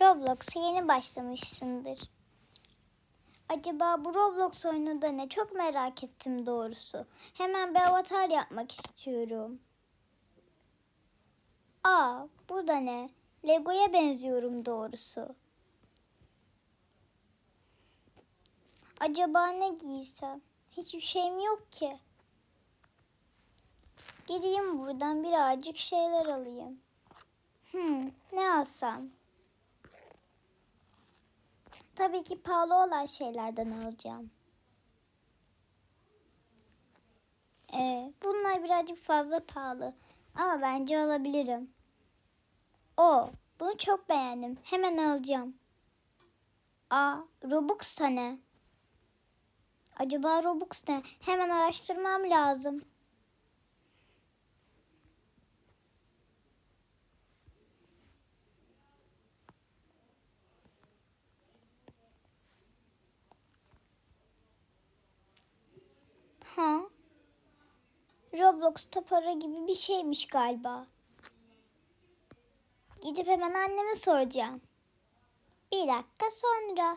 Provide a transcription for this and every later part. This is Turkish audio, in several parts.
Roblox'a yeni başlamışsındır. Acaba bu Roblox oyunu da ne? Çok merak ettim doğrusu. Hemen bir avatar yapmak istiyorum. Aa, bu da ne? Lego'ya benziyorum doğrusu. Acaba ne giysem? Hiçbir şeyim yok ki. Gideyim buradan birazcık şeyler alayım. Hmm, ne alsam? Tabii ki pahalı olan şeylerden alacağım. Ee, bunlar birazcık fazla pahalı ama bence alabilirim. O, bunu çok beğendim. Hemen alacağım. Aa, Robux ne? Acaba Robux ne? Hemen araştırmam lazım. Roblox'ta para gibi bir şeymiş galiba. Gidip hemen anneme soracağım. Bir dakika sonra.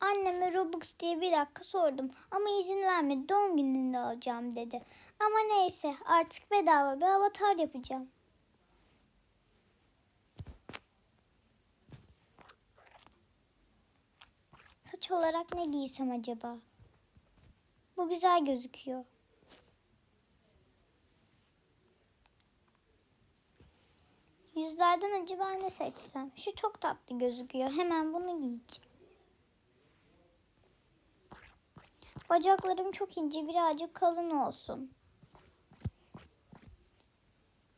Anneme Robux diye bir dakika sordum ama izin vermedi doğum gününde alacağım dedi. Ama neyse artık bedava bir avatar yapacağım. Saç olarak ne giysem acaba? Bu güzel gözüküyor. Yüzlerden acaba ne seçsem? Şu çok tatlı gözüküyor. Hemen bunu giyeceğim. Bacaklarım çok ince, birazcık kalın olsun.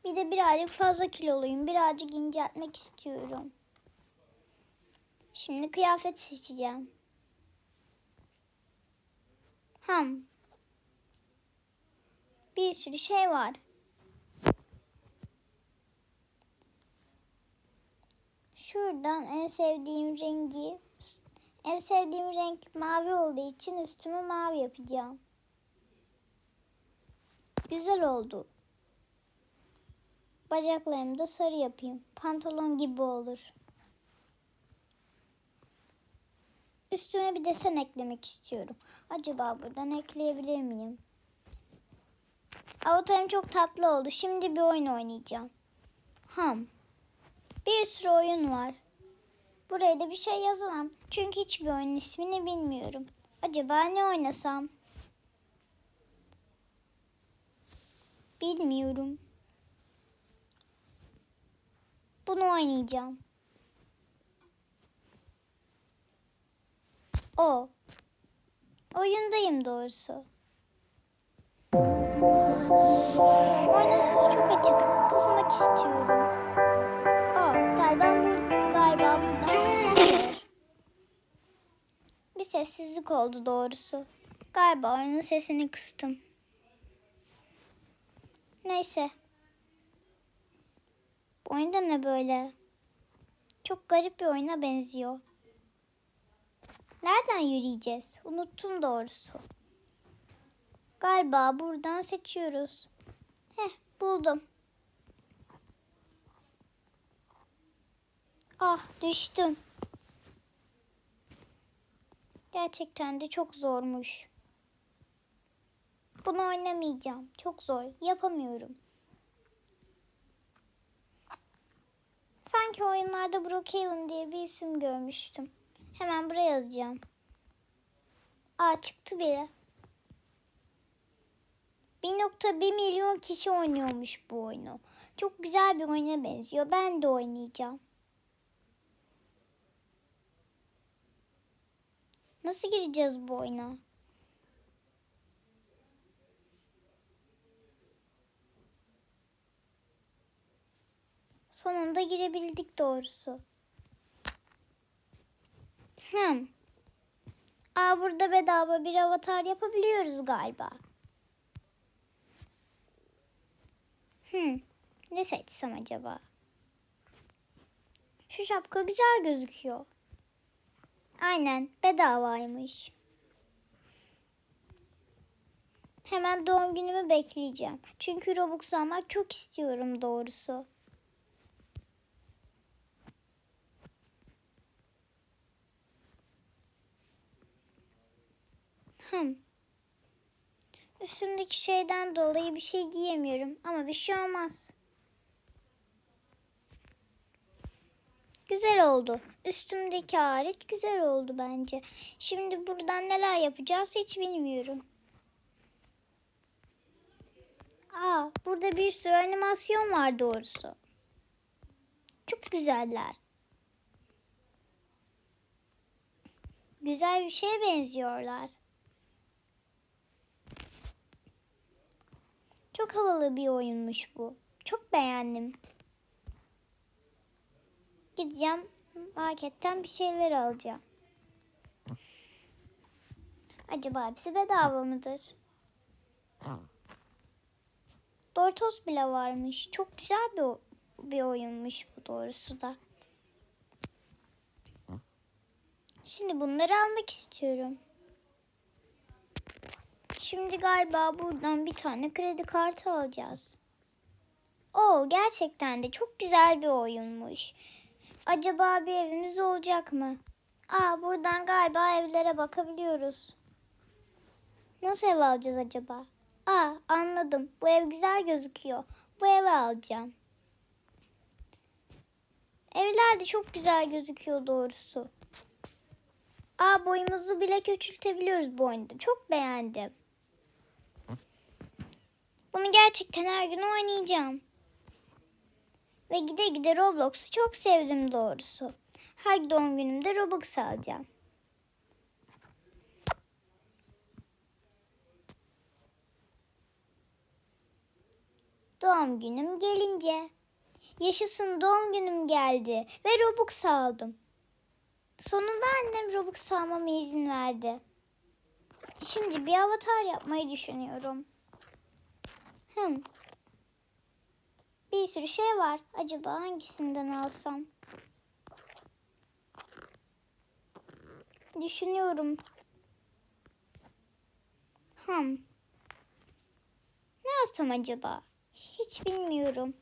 Bir de birazcık fazla kiloluyum. Birazcık inceltmek istiyorum. Şimdi kıyafet seçeceğim. Ham. Bir sürü şey var. Şuradan en sevdiğim rengi, en sevdiğim renk mavi olduğu için üstüme mavi yapacağım. Güzel oldu. Bacaklarımı da sarı yapayım. Pantolon gibi olur. Üstüme bir desen eklemek istiyorum. Acaba buradan ekleyebilir miyim? Avatarım çok tatlı oldu. Şimdi bir oyun oynayacağım. Ham. Bir sürü oyun var. Buraya da bir şey yazamam. Çünkü hiçbir oyunun ismini bilmiyorum. Acaba ne oynasam? Bilmiyorum. Bunu oynayacağım. O. Oyundayım doğrusu. Sesi çok açık. Kısmak istiyorum. Sessizlik oldu doğrusu. Galiba oyunun sesini kıstım. Neyse. Bu oyunda ne böyle? Çok garip bir oyuna benziyor. Nereden yürüyeceğiz? Unuttum doğrusu. Galiba buradan seçiyoruz. Heh buldum. Ah düştüm. Gerçekten de çok zormuş. Bunu oynamayacağım. Çok zor. Yapamıyorum. Sanki oyunlarda Brookhaven diye bir isim görmüştüm. Hemen buraya yazacağım. Aa çıktı bile. 1.1 milyon kişi oynuyormuş bu oyunu. Çok güzel bir oyuna benziyor. Ben de oynayacağım. Nasıl gireceğiz bu oyuna? Sonunda girebildik doğrusu. Hmm. Aa burada bedava bir avatar yapabiliyoruz galiba. Hmm. Ne seçsem acaba? Şu şapka güzel gözüküyor. Aynen bedavaymış. Hemen doğum günümü bekleyeceğim. Çünkü Robux almak çok istiyorum doğrusu. Hmm. Üstümdeki şeyden dolayı bir şey diyemiyorum ama bir şey olmaz. Güzel oldu. Üstümdeki hariç güzel oldu bence. Şimdi buradan neler yapacağız hiç bilmiyorum. Aa, burada bir sürü animasyon var doğrusu. Çok güzeller. Güzel bir şeye benziyorlar. Çok havalı bir oyunmuş bu. Çok beğendim. Gideceğim marketten bir şeyler alacağım. Acaba hepsi bedava mıdır? Doritos bile varmış. Çok güzel bir, bir oyunmuş bu doğrusu da. Şimdi bunları almak istiyorum. Şimdi galiba buradan bir tane kredi kartı alacağız. Oo gerçekten de çok güzel bir oyunmuş. Acaba bir evimiz olacak mı? Aa buradan galiba evlere bakabiliyoruz. Nasıl ev alacağız acaba? Aa anladım. Bu ev güzel gözüküyor. Bu evi alacağım. Evler de çok güzel gözüküyor doğrusu. Aa boyumuzu bile küçültebiliyoruz bu oyunda. Çok beğendim. Bunu gerçekten her gün oynayacağım. Ve gide gide Roblox'u çok sevdim doğrusu. Her doğum günümde Robux alacağım. Doğum günüm gelince. Yaşasın doğum günüm geldi ve Robux aldım. Sonunda annem Robux almama izin verdi. Şimdi bir avatar yapmayı düşünüyorum. Hım. Bir sürü şey var. Acaba hangisinden alsam? Düşünüyorum. Hım. Ne alsam acaba? Hiç bilmiyorum.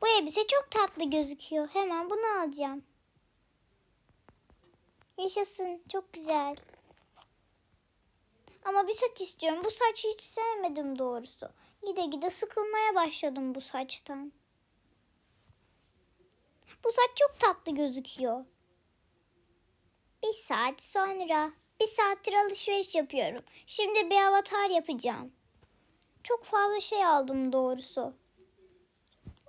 Bu elbise çok tatlı gözüküyor. Hemen bunu alacağım. Yaşasın. Çok güzel. Ama bir saç istiyorum. Bu saçı hiç sevmedim doğrusu. Gide gide sıkılmaya başladım bu saçtan. Bu saç çok tatlı gözüküyor. Bir saat sonra. Bir saattir alışveriş yapıyorum. Şimdi bir avatar yapacağım. Çok fazla şey aldım doğrusu.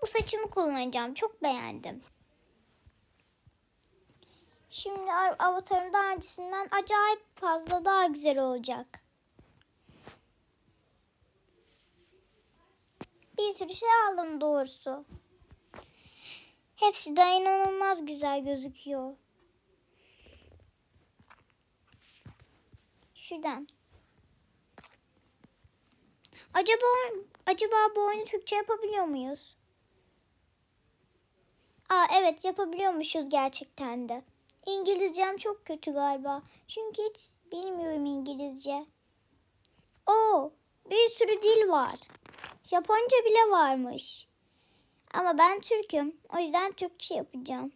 Bu saçımı kullanacağım. Çok beğendim. Şimdi avatarım daha öncesinden acayip fazla daha güzel olacak. Bir sürü şey aldım doğrusu. Hepsi de inanılmaz güzel gözüküyor. Şuradan. Acaba acaba bu oyunu Türkçe yapabiliyor muyuz? Aa evet yapabiliyormuşuz gerçekten de. İngilizcem çok kötü galiba. Çünkü hiç bilmiyorum İngilizce. Oo, bir sürü dil var. Japonca bile varmış. Ama ben Türk'üm. O yüzden Türkçe yapacağım.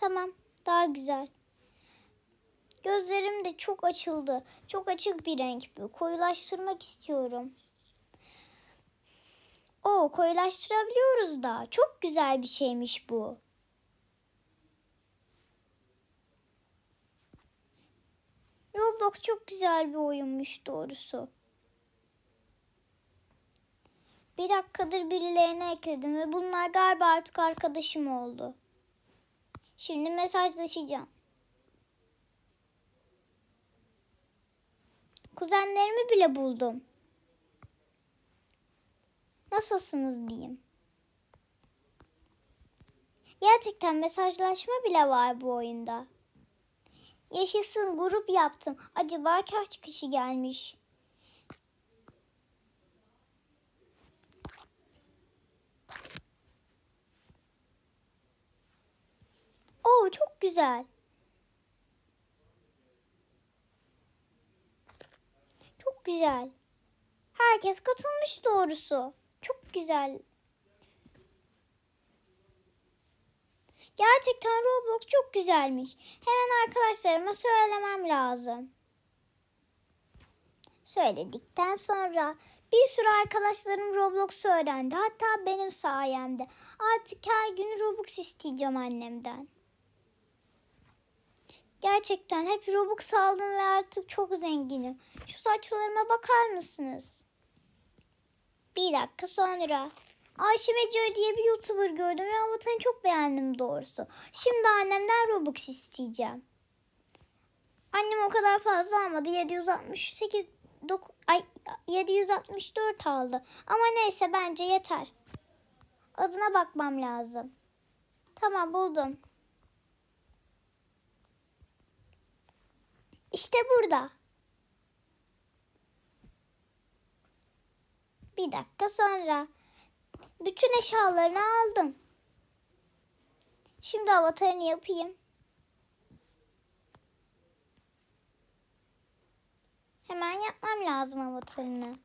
Tamam, daha güzel. Gözlerim de çok açıldı. Çok açık bir renk bu. Koyulaştırmak istiyorum. Oo, koyulaştırabiliyoruz da. Çok güzel bir şeymiş bu. Roblox çok güzel bir oyunmuş doğrusu. Bir dakikadır birilerine ekledim ve bunlar galiba artık arkadaşım oldu. Şimdi mesajlaşacağım. Kuzenlerimi bile buldum. Nasılsınız diyeyim. Gerçekten mesajlaşma bile var bu oyunda. Yaşasın grup yaptım. Acaba kaç kişi gelmiş? Oo çok güzel. Çok güzel. Herkes katılmış doğrusu. Çok güzel. Gerçekten Roblox çok güzelmiş. Hemen arkadaşlarıma söylemem lazım. Söyledikten sonra bir sürü arkadaşlarım Roblox öğrendi. Hatta benim sayemde. Artık her gün Robux isteyeceğim annemden. Gerçekten hep Robux aldım ve artık çok zenginim. Şu saçlarıma bakar mısınız? Bir dakika sonra. Ayşe Meco diye bir YouTuber gördüm ve avatarını çok beğendim doğrusu. Şimdi annemden Robux isteyeceğim. Annem o kadar fazla almadı. 768 dok- ay 764 aldı. Ama neyse bence yeter. Adına bakmam lazım. Tamam buldum. İşte burada. Bir dakika sonra bütün eşyalarını aldım. Şimdi avatarını yapayım. Hemen yapmam lazım avatarını.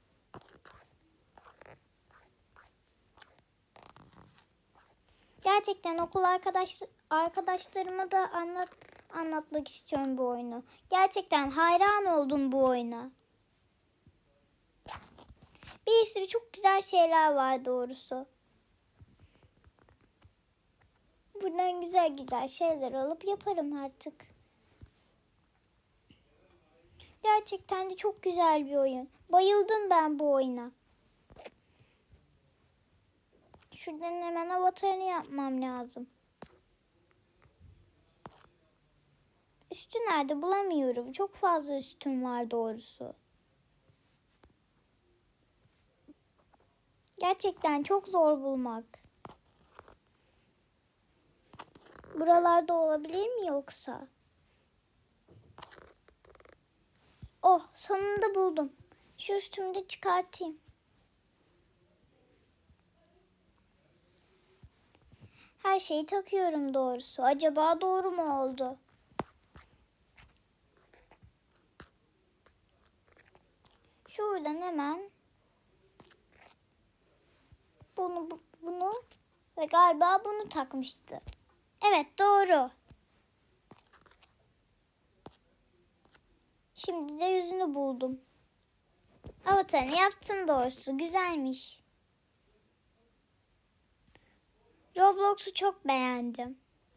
Gerçekten okul arkadaş arkadaşlarıma da anlat anlatmak istiyorum bu oyunu. Gerçekten hayran oldum bu oyuna. Bir sürü çok güzel şeyler var doğrusu. Buradan güzel güzel şeyler alıp yaparım artık. Gerçekten de çok güzel bir oyun. Bayıldım ben bu oyuna. Şuradan hemen avatarını yapmam lazım. Üstü nerede bulamıyorum. Çok fazla üstüm var doğrusu. Gerçekten çok zor bulmak. Buralarda olabilir mi yoksa? Oh sonunda buldum. Şu üstümü de çıkartayım. Her şeyi takıyorum doğrusu. Acaba doğru mu oldu? Şuradan hemen bunu bu- bunu ve galiba bunu takmıştı. Evet doğru. Şimdi de yüzünü buldum. Avatarını yaptım doğrusu. Güzelmiş. Roblox'u çok beğendim.